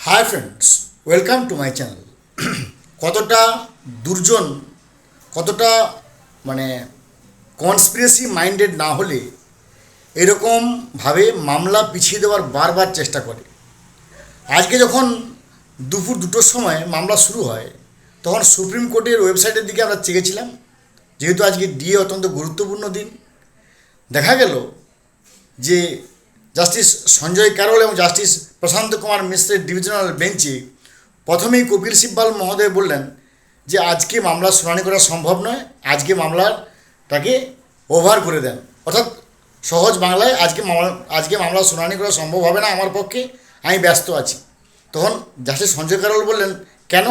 Hi friends welcome to my channel কতটা দুর্জন, কতটা মানে কনস্পিরেসি মাইন্ডেড না হলে এরকমভাবে মামলা পিছিয়ে দেওয়ার বারবার চেষ্টা করে। আজকে যখন দুপুর দুটোর সময় মামলা শুরু হয়, তখন সুপ্রিম কোর্টের ওয়েবসাইটের দিকে আমরা চেয়েছিলাম যেহেতু আজকে ডিএ অত্যন্ত গুরুত্বপূর্ণ দিন, দেখা গেল যে জাস্টিস সঞ্জয় ক্যারল এবং জাস্টিস প্রশান্ত কুমার মিশ্রের ডিভিশনাল বেঞ্চে প্রথমেই কপিল সিব্বাল মহোদয় বললেন যে, আজকে মামলা শুনানি করা সম্ভব নয়। আজকে মামলাটাকে ওভার করে দেন। অর্থাৎ সহজ বাংলায়, আজকে মামলা আজকে মামলা শুনানি করা সম্ভব হবে না আমার পক্ষে। আমি ব্যস্ত আছি। তখন জাস্টিস সঞ্জয় ক্যারল বললেন, কেন?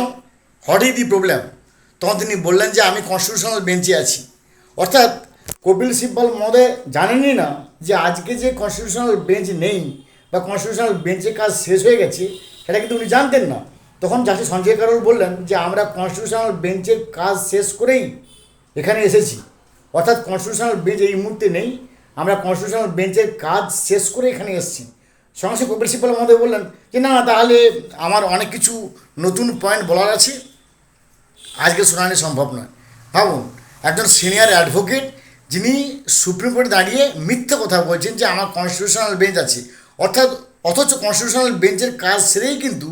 হোয়াট ইজ দি প্রবলেম তখন তিনি বললেন যে, আমি কনস্টিটিউশনাল বেঞ্চে আছি। অর্থাৎ কপিল সিব্বল মহোদয় জানেনই না যে আজকে যে কনস্টিটিউশনাল বেঞ্চ নেই বা কনস্টিটিউশনাল বেঞ্চের কাজ শেষ হয়ে গেছে, সেটা কিন্তু উনি জানতেন না। তখন জাস্টিস সঞ্জয় কারল বললেন যে, আমরা কনস্টিটিউশনাল বেঞ্চের কাজ শেষ করেই এখানে এসেছি। অর্থাৎ কনস্টিটিউশনাল বেঞ্চ এই মুহূর্তে নেই, আমরা কনস্টিটিউশনাল বেঞ্চের কাজ শেষ করে এখানে এসেছি। সঙ্গে সঙ্গে সিব্বল মহোদয় বললেন যে, না তাহলে আমার অনেক কিছু নতুন পয়েন্ট বলার আছে। আজকে শুনানি সম্ভব নয়। ভাবুন, একজন সিনিয়র অ্যাডভোকেট যিনি সুপ্রিম কোর্টে দাঁড়িয়ে মিথ্যে কথা বলছেন যে আমার কনস্টিটিউশনাল বেঞ্চ আছে। অর্থাৎ, অথচ কনস্টিটিউশনাল বেঞ্চের কাজ সেরেই কিন্তু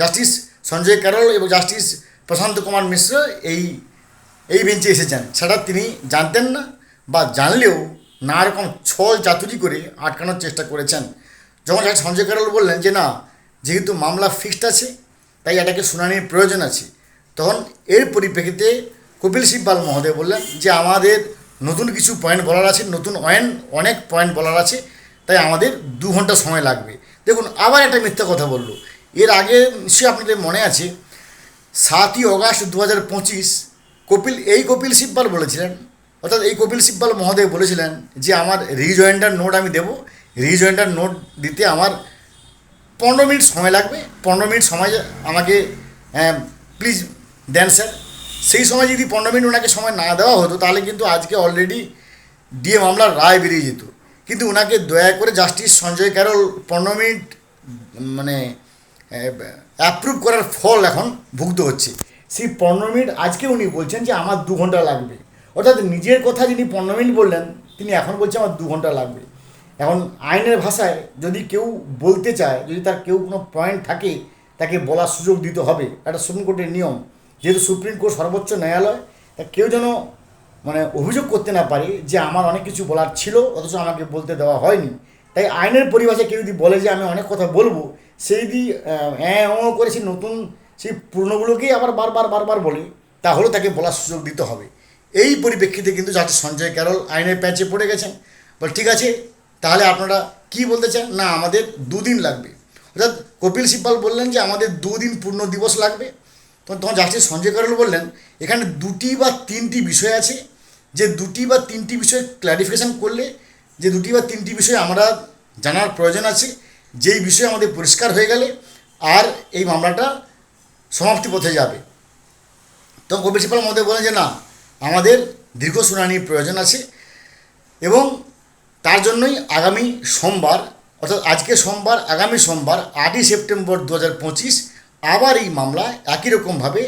জাস্টিস সঞ্জয় ক্যারল এবং জাস্টিস প্রশান্ত কুমার মিশ্র এই এই বেঞ্চে এসেছেন। সেটা তিনি জানতেন না বা জানলেও নানা রকম ছল চাতুরি করে আটকানোর চেষ্টা করেছেন। যখন জাস্টিস সঞ্জয় ক্যারল বললেন যে, না, যেহেতু মামলা ফিক্সড আছে, তাই এটাকে শুনানির প্রয়োজন আছে। তখন এর পরিপ্রেক্ষিতে কপিল সিব্বাল মহোদয় বললেন যে, আমাদের নতুন কিছু পয়েন্ট বলার আছে, নতুন অয়েন, অনেক পয়েন্ট বলার আছে, তাই আমাদের দু ঘণ্টা সময় লাগবে। দেখুন, আবার একটা মিথ্যা কথা বলল। এর আগে নিশ্চয়ই আপনাদের মনে আছে, সাতই অগাস্ট দু হাজার পঁচিশ, কপিল, এই কপিল সিব্বাল বলেছিলেন, অর্থাৎ এই কপিল সিব্বাল মহোদয় বলেছিলেন যে, আমার রিজয়েন্টার নোট আমি দেবো। রিজয়েন্টার নোট দিতে আমার পনেরো মিনিট সময় লাগবে। পনেরো মিনিট সময় আমাকে প্লিজ দেন স্যার সেই সময় যদি পনেরো মিনিট ওনাকে সময় না দেওয়া হতো, তাহলে কিন্তু আজকে অলরেডি ডিএ মামলার রায় বেরিয়ে যেত। কিন্তু ওনাকে দয়া করে জাস্টিস সঞ্জয় ক্যারল পনেরো মিনিট মানে অ্যাপ্রুভ করার ফল এখন ভুগতে হচ্ছে। সেই পনেরো মিনিট আজকে উনি বলছেন যে আমার দু ঘণ্টা লাগবে। অর্থাৎ নিজের কথা যিনি পনেরো মিনিট বললেন, তিনি এখন বলছে আমার দু ঘণ্টা লাগবে। এখন আইনের ভাষায় যদি কেউ বলতে চায়, যদি তার কেউ কোনো পয়েন্ট থাকে, তাকে বলার সুযোগ দিতে হবে। একটা সুপ্রিম কোর্টের নিয়ম। যেহেতু সুপ্রিম কোর্ট সর্বোচ্চ ন্যায়ালয়, তা কেউ যেন মানে অভিযোগ করতে না পারে যে আমার অনেক কিছু বলার ছিল, অথচ আমাকে বলতে দেওয়া হয়নি। তাই আইনের পরিভাষায় কেউ যদি বলে যে আমি অনেক কথা বলব, সেই যদি হ্যাঁ ও করে সেই নতুন, সেই পুরনোগুলোকেই আবার বারবার বারবার বলে, তাহলে তাকে বলার সুযোগ দিতে হবে। এই পরিপ্রেক্ষিতে কিন্তু যাতে সঞ্জয় ক্যারল আইনের প্যাচে পড়ে গেছেন। বল, ঠিক আছে, তাহলে আপনারা কি বলতে চান? না, আমাদের দুদিন লাগবে। অর্থাৎ কপিল সিব্বাল বললেন যে, আমাদের দুদিন পূর্ণ দিবস লাগবে। তখন তখন জাস্টিস সঞ্জয় কারল বললেন, এখানে দুটি বা তিনটি বিষয় আছে, যে দুটি বা তিনটি বিষয় ক্ল্যারিফিকেশান করলে, যে দুটি বা তিনটি বিষয় আমরা জানার প্রয়োজন আছে, যেই বিষয় আমাদের পরিষ্কার হয়ে গেলে আর এই মামলাটা সমাপ্তি পথে যাবে। তখন কপিল মধ্যে বলেন যে না, আমাদের দীর্ঘ শুনানির প্রয়োজন আছে এবং তার জন্যই আগামী সোমবার, অর্থাৎ আজকে সোমবার, আগামী সোমবার, আটই সেপ্টেম্বর দু হাজার পঁচিশ আবার এই মামলা একই রকমভাবে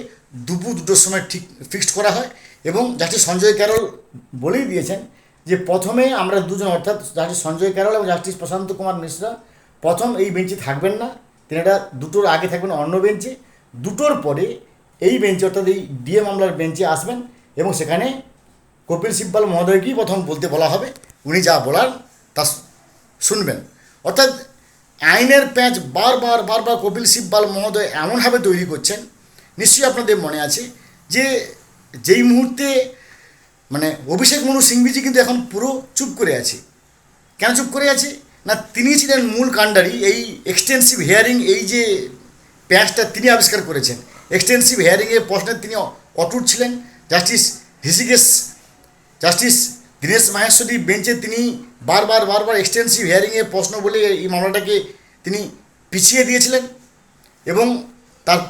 দুপুর দুটোর সময় ঠিক ফিক্সড করা হয় এবং জাস্টিস সঞ্জয় ক্যারল বলেই দিয়েছেন যে প্রথমে আমরা দুজন, অর্থাৎ জাস্টিস সঞ্জয় ক্যারল এবং জাস্টিস প্রশান্ত কুমার মিশ্রা প্রথম এই বেঞ্চে থাকবেন না, তিনি এটা দুটোর আগে থাকবেন অন্য বেঞ্চে। দুটোর পরে এই বেঞ্চে, অর্থাৎ এই ডিএ মামলার বেঞ্চে আসবেন এবং সেখানে কপিল সিব্বাল মহোদয়কেই প্রথম বলতে বলা হবে। উনি যা বলার তা শুনবেন। অর্থাৎ আইনের প্যাঁচ বারবার বারবার কপিল সিব্বাল মহোদয় এমনভাবে তৈরি করছেন, নিশ্চয়ই আপনাদের মনে আছে যে যেই মুহূর্তে মানে অভিষেক মনু সিংভিজি কিন্তু এখন পুরো চুপ করে আছে। কেন চুপ করে আছে? না, তিনি ছিলেন মূল কাণ্ডারি, এই এক্সটেন্সিভ হেয়ারিং এই যে প্যাঁচটা তিনি আবিষ্কার করেছেন এক্সটেন্সিভ হেয়ারিংয়ের প্রশ্নে তিনি অটুট ছিলেন। জাস্টিস হৃষিকেশ, জাস্টিস দীনেশ মাহেশ্বরী বেঞ্চে তিনি বারবার বারবার এক্সটেন্সিভ হিয়ারিংয়ে প্রশ্ন বলে এই মামলাটাকে তিনি পিছিয়ে দিয়েছিলেন। এবং তার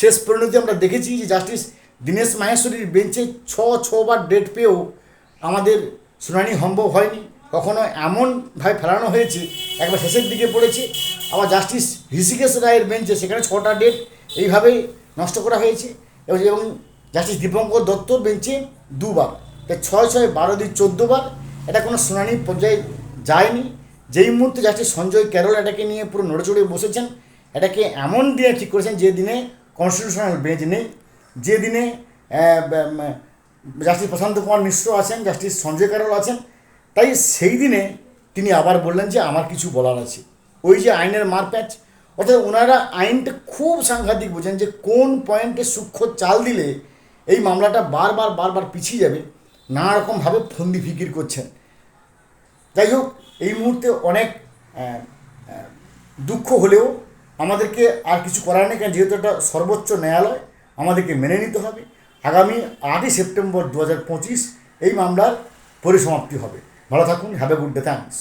শেষ পরিণতি আমরা দেখেছি যে জাস্টিস দীনেশ মাহেশ্বরীর বেঞ্চে ছ, ছবার ডেট পেয়েও আমাদের শুনানি সম্ভব হয়নি। কখনো এমনভাবে ফেলানো হয়েছে, একবার শেষের দিকে পড়েছে। আবার জাস্টিস ঋষিকেশ রায়ের বেঞ্চে সেখানে ছটা ডেট এইভাবেই নষ্ট করা হয়েছে। এবং জাস্টিস দীপঙ্কর দত্ত বেঞ্চে দুবার। তাই ছয় ছয় বারো দিন চোদ্দোবার এটা কোনো শুনানি পর্যায়ে যায়নি। যেই মুহূর্তে জাস্টিস সঞ্জয় ক্যারল এটাকে নিয়ে পুরো নড়েচড়ে বসেছেন, এটাকে এমন দিনে ঠিক করেছেন যে দিনে কনস্টিটিউশনাল বেঞ্চ নেই। যে দিনে জাস্টিস প্রশান্ত কুমার মিশ্র আছেন, জাস্টিস সঞ্জয় কারল আছেন, তাই সেই দিনে তিনি আবার বললেন যে আমার কিছু বলার আছে। ওই যে আইনের মারপ্যাচ, অর্থাৎ ওনারা আইনটা খুব সাংঘাতিক বোঝেন যে কোন পয়েন্টে সূক্ষ্ম চাল দিলে এই মামলাটা বারবার বারবার পিছিয়ে যাবে। নানা রকমভাবে ফন্দি ফিকির করছেন। যাই হোক এই মুহূর্তে অনেক দুঃখ হলেও আমাদেরকে আর কিছু করার নেই, কারণ যেহেতু এটা সর্বোচ্চ ন্যায়ালয়, আমাদেরকে মেনে নিতে হবে। আগামী আটই সেপ্টেম্বর দু হাজার পঁচিশ এই মামলার পরিসমাপ্তি হবে। ভালো থাকুন have a good day thanks